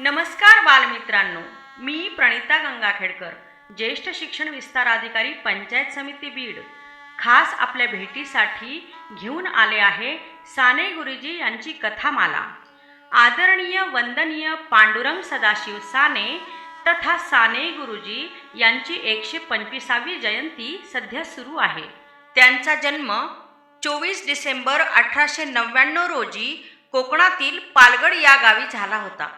नमस्कार बालमित्रांनो मी प्रणिता गंगाखेडकर ज्येष्ठ शिक्षण विस्तार अधिकारी पंचायत समिती बीड. खास आपल्या भेटीसाठी घेऊन आले आहे साने गुरुजी यांची कथामाला. आदरणीय वंदनीय पांडुरंग सदाशिव साने तथा साने गुरुजी यांची एकशे पंचवीसावी जयंती सध्या सुरू आहे. त्यांचा जन्म चोवीस डिसेंबर अठराशे नव्याण्णव रोजी कोकणातील पालगड या गावी झाला होता.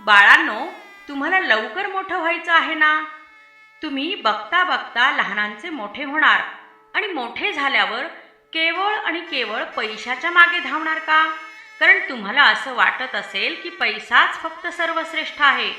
बाळांनो तुम्हाला लवकर मोठं व्हायचं आहे ना? तुम्ही बघता बघता लहानांचे मोठे होणार आणि मोठे झाल्यावर केवळ आणि केवळ पैशाच्या मागे धावणार का? कारण तुम्हाला असं वाटत असेल की पैसाच फक्त सर्वश्रेष्ठ आहे.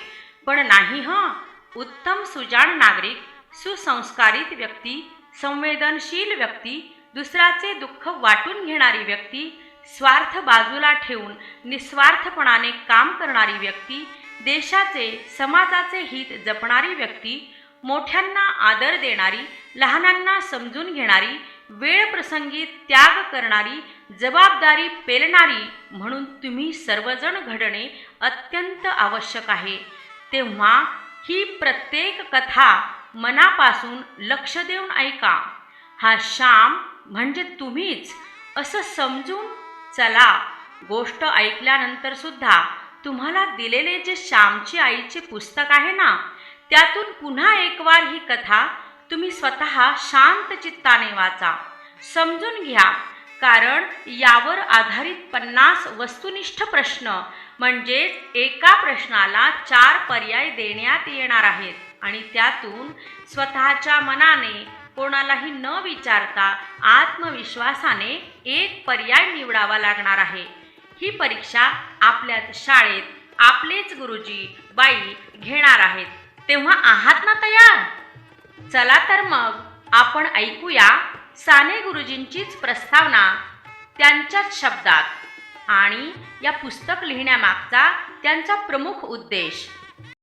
पण नाही हं? उत्तम सुजाण नागरिक सुसंस्कारित व्यक्ती संवेदनशील व्यक्ती दुसऱ्याचे दुःख वाटून घेणारी व्यक्ती स्वार्थ बाजूला ठेवून निस्वार्थपणाने काम करणारी व्यक्ती देशाचे समाजाचे हित जपणारी व्यक्ती मोठ्यांना आदर देणारी लहानांना समजून घेणारी वेळ प्रसंगी त्याग करणारी जबाबदारी पेलणारी म्हणून तुम्ही सर्वजण घडणे अत्यंत आवश्यक आहे. तेव्हा ही प्रत्येक कथा मनापासून लक्ष देऊन ऐका. हा श्याम म्हणजे तुम्हीच असं समजून चला गोष्ट ऐकल्यानंतर सुद्धा तुम्हाला दिलेले जे श्यामची आईचे पुस्तक आहे ना त्यातून पुन्हा एक वार ही कथा तुम्ही स्वतः शांत चित्ताने वाचा. समजून घ्या कारण यावर आधारित पन्नास वस्तुनिष्ठ प्रश्न म्हणजेच एका प्रश्नाला चार पर्याय देण्यात येणार आहेत आणि त्यातून स्वतःच्या मनाने कोणालाही न विचारता आत्मविश्वासाने एक पर्याय निवडावा लागणार आहे. ही परीक्षा आपल्याच शाळेत आपलेच गुरुजी बाई घेणार आहेत. तेव्हा आहात ना तयार? चला तर मग आपण ऐकूया साने गुरुजींचीच प्रस्तावना त्यांच्याच शब्दात. आणि या पुस्तक लिहिण्यामागचा त्यांचा प्रमुख उद्देश